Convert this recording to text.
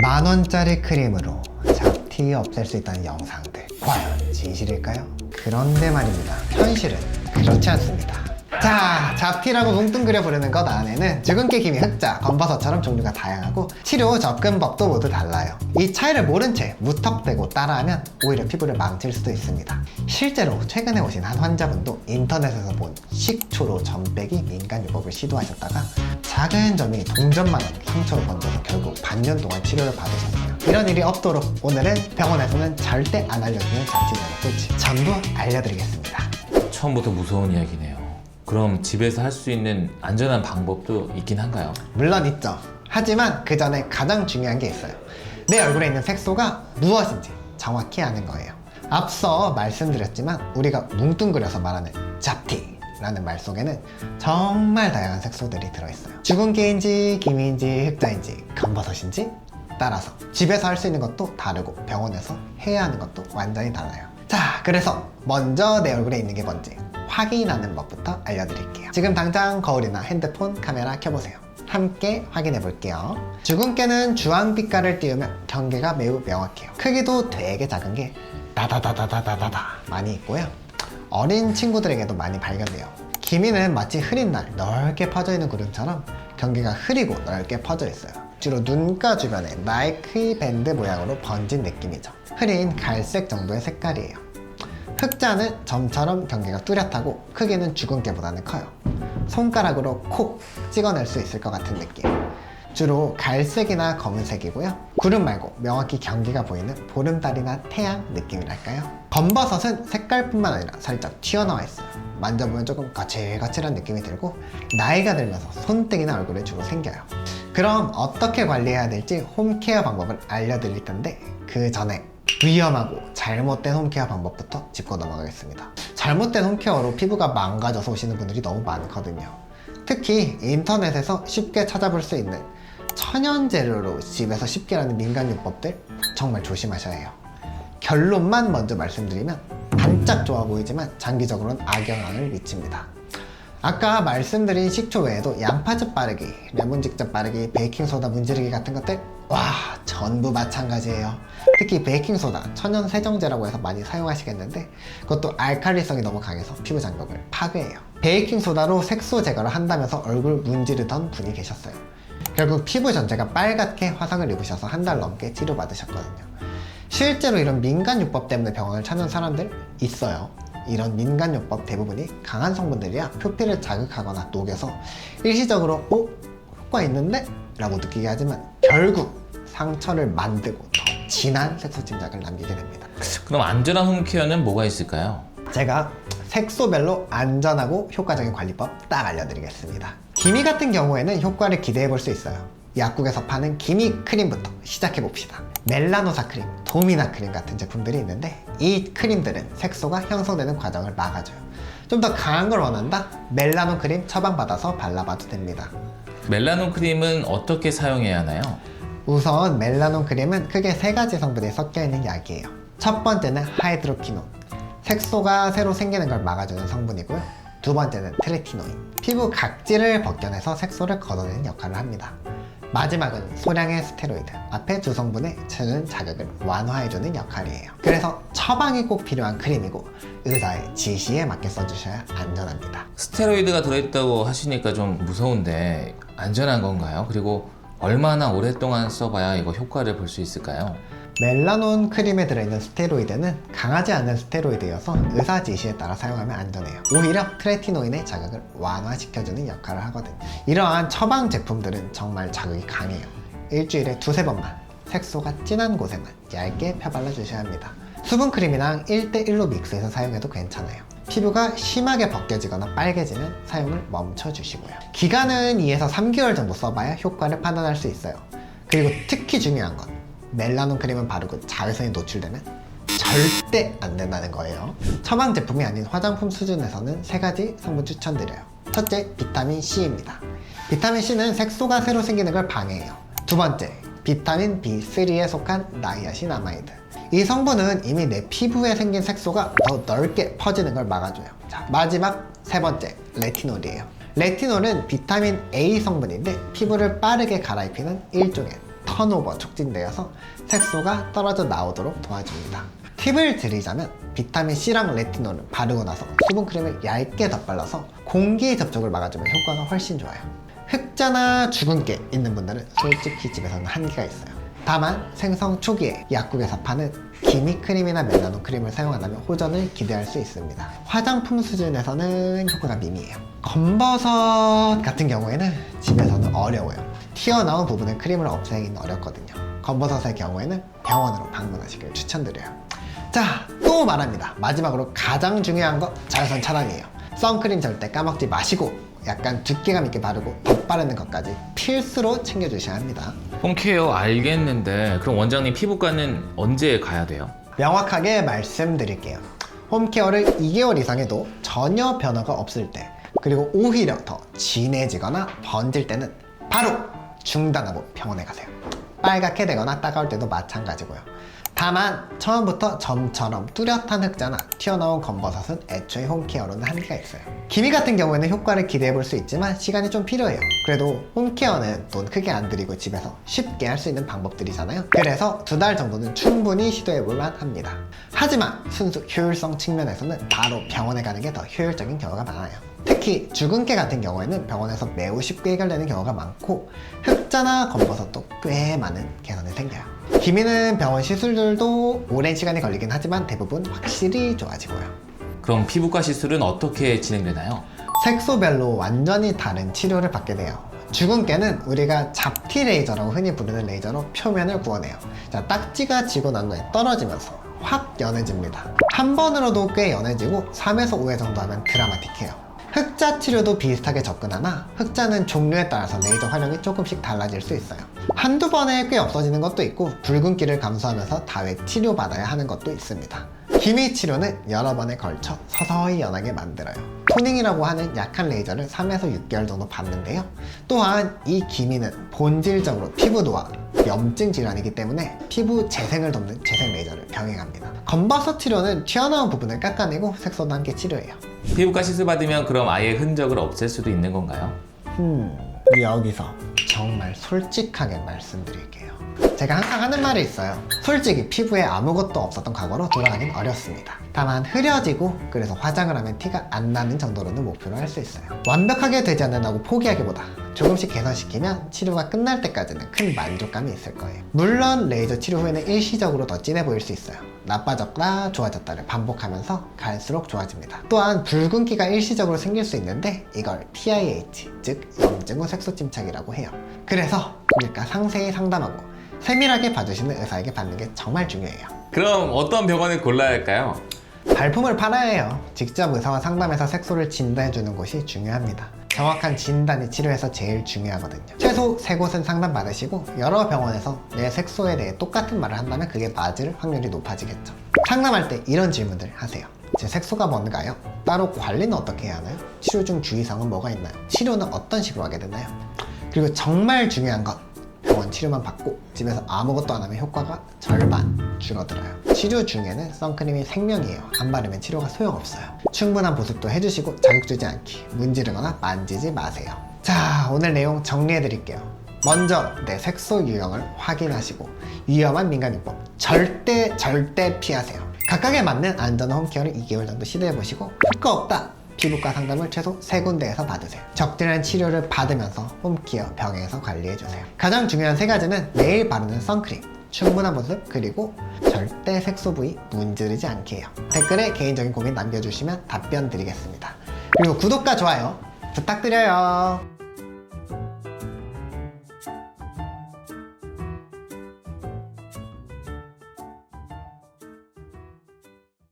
만원짜리 크림으로 잡티 없앨 수 있다는 영상들 과연 진실일까요? 그런데 말입니다 현실은 그렇지 않습니다 자 잡티라고 뭉뚱그려 부르는 것 안에는 주근깨 기미 흑자, 검버섯처럼 종류가 다양하고 치료 접근법도 모두 달라요 이 차이를 모른 채 무턱대고 따라하면 오히려 피부를 망칠 수도 있습니다 실제로 최근에 오신 한 환자분도 인터넷에서 본 식초로 점 빼기 민간 요법을 시도하셨다가 작은 점이 동전만한 상처로 번져서 결국 반년 동안 치료를 받으셨어요. 이런 일이 없도록 오늘은 병원에서는 절대 안 알려주는 잡지전의 꿀팁 전부 알려드리겠습니다. 처음부터 무서운 이야기네요. 그럼 집에서 할 수 있는 안전한 방법도 있긴 한가요? 물론 있죠. 하지만 그 전에 가장 중요한 게 있어요. 내 얼굴에 있는 색소가 무엇인지 정확히 아는 거예요. 앞서 말씀드렸지만 우리가 뭉뚱그려서 말하는 잡티라는 말 속에는 정말 다양한 색소들이 들어있어요. 주근깨인지 기미인지 흑자인지 검버섯인지 따라서 집에서 할 수 있는 것도 다르고 병원에서 해야 하는 것도 완전히 달라요. 자, 그래서 먼저 내 얼굴에 있는 게 뭔지 확인하는 법부터 알려드릴게요. 지금 당장 거울이나 핸드폰 카메라 켜보세요. 함께 확인해 볼게요. 주근깨는 주황빛깔을 띄우면 경계가 매우 명확해요. 크기도 되게 작은 게 다다다다다다다 많이 있고요. 어린 친구들에게도 많이 발견돼요. 기미는 마치 흐린 날 넓게 퍼져 있는 구름처럼 경계가 흐리고 넓게 퍼져 있어요. 주로 눈가 주변에 나이키 밴드 모양으로 번진 느낌이죠. 흐린 갈색 정도의 색깔이에요. 흑자는 점처럼 경계가 뚜렷하고 크기는 주근깨보다는 커요. 손가락으로 콕 찍어낼 수 있을 것 같은 느낌. 주로 갈색이나 검은색이고요. 구름 말고 명확히 경계가 보이는 보름달이나 태양 느낌이랄까요? 검버섯은 색깔뿐만 아니라 살짝 튀어나와 있어요. 만져보면 조금 거칠거칠한 느낌이 들고 나이가 들면서 손등이나 얼굴에 주로 생겨요. 그럼 어떻게 관리해야 될지 홈케어 방법을 알려드릴 텐데 그 전에 위험하고 잘못된 홈케어 방법부터 짚고 넘어가겠습니다. 잘못된 홈케어로 피부가 망가져서 오시는 분들이 너무 많거든요. 특히 인터넷에서 쉽게 찾아볼 수 있는 천연 재료로 집에서 쉽게 하는 민간 요법들 정말 조심하셔야 해요. 결론만 먼저 말씀드리면 반짝 좋아 보이지만 장기적으로는 악영향을 미칩니다. 아까 말씀드린 식초 외에도 양파즙 바르기, 레몬 직접 바르기, 베이킹소다 문지르기 같은 것들 와 전부 마찬가지예요. 특히 베이킹소다 천연 세정제라고 해서 많이 사용하시겠는데 그것도 알칼리성이 너무 강해서 피부 장벽을 파괴해요. 베이킹소다로 색소 제거를 한다면서 얼굴 문지르던 분이 계셨어요. 결국 피부 전체가 빨갛게 화상을 입으셔서 한 달 넘게 치료받으셨거든요. 실제로 이런 민간요법 때문에 병원을 찾는 사람들 있어요. 이런 민간요법 대부분이 강한 성분들이야 표피를 자극하거나 녹여서 일시적으로 어? 효과 있는데? 라고 느끼게 하지만 결국 상처를 만들고 더 진한 색소 침작을 남기게 됩니다. 그럼 안전한 홈케어는 뭐가 있을까요? 제가 색소별로 안전하고 효과적인 관리법 딱 알려드리겠습니다. 기미 같은 경우에는 효과를 기대해 볼 수 있어요. 약국에서 파는 기미 크림부터 시작해 봅시다. 멜라노사 크림, 도미나 크림 같은 제품들이 있는데 이 크림들은 색소가 형성되는 과정을 막아줘요. 좀 더 강한 걸 원한다? 멜라논 크림 처방받아서 발라봐도 됩니다. 멜라논 크림은 어떻게 사용해야 하나요? 우선 멜라논 크림은 크게 세 가지 성분이 섞여 있는 약이에요. 첫 번째는 하이드로키논. 색소가 새로 생기는 걸 막아주는 성분이고요. 두 번째는 트레티노인. 피부 각질을 벗겨내서 색소를 걷어내는 역할을 합니다. 마지막은 소량의 스테로이드. 앞에 두 성분의 주는 자극을 완화해주는 역할이에요. 그래서 처방이 꼭 필요한 크림이고 의사의 지시에 맞게 써주셔야 안전합니다. 스테로이드가 들어있다고 하시니까 좀 무서운데 안전한 건가요? 그리고 얼마나 오랫동안 써봐야 이거 효과를 볼 수 있을까요? 멜라논 크림에 들어있는 스테로이드는 강하지 않은 스테로이드여서 의사 지시에 따라 사용하면 안전해요. 오히려 트레티노인의 자극을 완화시켜주는 역할을 하거든요. 이러한 처방 제품들은 정말 자극이 강해요. 일주일에 두세 번만 색소가 진한 곳에만 얇게 펴발라 주셔야 합니다. 수분 크림이랑 1대1로 믹스해서 사용해도 괜찮아요. 피부가 심하게 벗겨지거나 빨개지면 사용을 멈춰 주시고요. 기간은 2에서 3개월 정도 써봐야 효과를 판단할 수 있어요. 그리고 특히 중요한 건 멜라논 크림을 바르고 자외선에 노출되면 절대 안 된다는 거예요. 처방 제품이 아닌 화장품 수준에서는 세 가지 성분 추천드려요. 첫째, 비타민 C입니다. 비타민 C는 색소가 새로 생기는 걸 방해해요. 두 번째, 비타민 B3에 속한 나이아신 아마이드. 이 성분은 이미 내 피부에 생긴 색소가 더 넓게 퍼지는 걸 막아줘요. 자, 마지막 세 번째, 레티놀이에요. 레티놀은 비타민 A 성분인데 피부를 빠르게 갈아입히는 일종의 턴오버 촉진되어서 색소가 떨어져 나오도록 도와줍니다. 팁을 드리자면 비타민 C랑 레티놀을 바르고 나서 수분크림을 얇게 덧발라서 공기 접촉을 막아주면 효과가 훨씬 좋아요. 흑자나 주근깨 있는 분들은 솔직히 집에서는 한계가 있어요. 다만 생성 초기에 약국에서 파는 기미 크림이나 멜라논 크림을 사용한다면 호전을 기대할 수 있습니다. 화장품 수준에서는 효과가 미미해요. 검버섯 같은 경우에는 집에서는 어려워요. 튀어나온 부분의 크림을 없애기는 어렵거든요. 검버섯의 경우에는 병원으로 방문하시길 추천드려요. 자, 또 말합니다. 마지막으로 가장 중요한 거 자외선 차단이에요. 선크림 절대 까먹지 마시고 약간 두께감 있게 바르고 덧바르는 것까지 필수로 챙겨주셔야 합니다. 홈케어 알겠는데 그럼 원장님 피부과는 언제 가야 돼요? 명확하게 말씀드릴게요. 홈케어를 2개월 이상 해도 전혀 변화가 없을 때, 그리고 오히려 더 진해지거나 번질 때는 바로 중단하고 병원에 가세요. 빨갛게 되거나 따가울 때도 마찬가지고요. 다만 처음부터 점처럼 뚜렷한 흑자나 튀어나온 검버섯은 애초에 홈케어로는 한계가 있어요. 기미 같은 경우에는 효과를 기대해 볼 수 있지만 시간이 좀 필요해요. 그래도 홈케어는 돈 크게 안 들이고 집에서 쉽게 할 수 있는 방법들이잖아요. 그래서 두 달 정도는 충분히 시도해 볼 만 합니다. 하지만 순수 효율성 측면에서는 바로 병원에 가는 게 더 효율적인 경우가 많아요. 특히 주근깨 같은 경우에는 병원에서 매우 쉽게 해결되는 경우가 많고 흑자나 검버섯도 꽤 많은 개선이 생겨요. 기미는 병원 시술들도 오랜 시간이 걸리긴 하지만 대부분 확실히 좋아지고요. 그럼 피부과 시술은 어떻게 진행되나요? 색소별로 완전히 다른 치료를 받게 돼요. 주근깨는 우리가 잡티 레이저라고 흔히 부르는 레이저로 표면을 구워내요. 자, 딱지가 지고 난 후에 떨어지면서 확 연해집니다. 한 번으로도 꽤 연해지고 3에서 5회 정도 하면 드라마틱해요. 흑자 치료도 비슷하게 접근하나 흑자는 종류에 따라서 레이저 활용이 조금씩 달라질 수 있어요. 한두 번에 꽤 없어지는 것도 있고 붉은기를 감수하면서 다회 치료받아야 하는 것도 있습니다. 기미 치료는 여러 번에 걸쳐 서서히 연하게 만들어요. 토닝이라고 하는 약한 레이저를 3에서 6개월 정도 받는데요. 또한 이 기미는 본질적으로 피부 노화, 염증 질환이기 때문에 피부 재생을 돕는 재생 레이저를 병행합니다. 검버섯 치료는 튀어나온 부분을 깎아내고 색소도 함께 치료해요. 피부과 시술 받으면 그럼 아예 흔적을 없앨 수도 있는 건가요? 음, 여기서 정말 솔직하게 말씀드릴게요. 제가 항상 하는 말이 있어요. 솔직히 피부에 아무것도 없었던 과거로 돌아가긴 어렵습니다. 다만 흐려지고 그래서 화장을 하면 티가 안 나는 정도로는 목표로 할 수 있어요. 완벽하게 되지 않는다고 포기하기보다 조금씩 개선시키면 치료가 끝날 때까지는 큰 만족감이 있을 거예요. 물론 레이저 치료 후에는 일시적으로 더 진해 보일 수 있어요. 나빠졌다 좋아졌다를 반복하면서 갈수록 좋아집니다. 또한 붉은기가 일시적으로 생길 수 있는데 이걸 TIH 즉 염증 후 색소 침착이라고 해요. 그래서 우리가 상세히 상담하고 세밀하게 봐주시는 의사에게 받는 게 정말 중요해요. 그럼 어떤 병원을 골라야 할까요? 발품을 팔아야 해요. 직접 의사와 상담해서 색소를 진단해주는 곳이 중요합니다. 정확한 진단이 치료에서 제일 중요하거든요. 최소 세 곳은 상담 받으시고 여러 병원에서 내 색소에 대해 똑같은 말을 한다면 그게 맞을 확률이 높아지겠죠. 상담할 때 이런 질문들 하세요. 제 색소가 뭔가요? 따로 관리는 어떻게 해야 하나요? 치료 중 주의사항은 뭐가 있나요? 치료는 어떤 식으로 하게 되나요? 그리고 정말 중요한 건 병원 치료만 받고 집에서 아무것도 안 하면 효과가 절반 줄어들어요. 치료 중에는 선크림이 생명이에요. 안 바르면 치료가 소용없어요. 충분한 보습도 해주시고 자극 주지 않기, 문지르거나 만지지 마세요. 자, 오늘 내용 정리해 드릴게요. 먼저 내 색소 유형을 확인하시고 위험한 민감요법 절대 절대 피하세요. 각각에 맞는 안전한 홈케어를 2개월 정도 시도해 보시고 효과 없다. 피부과 상담을 최소 3군데에서 받으세요. 적절한 치료를 받으면서 홈케어 병행해서 관리해주세요. 가장 중요한 세 가지는 매일 바르는 선크림, 충분한 보습, 그리고 절대 색소 부위 문지르지 않게 해요. 댓글에 개인적인 고민 남겨주시면 답변 드리겠습니다. 그리고 구독과 좋아요 부탁드려요.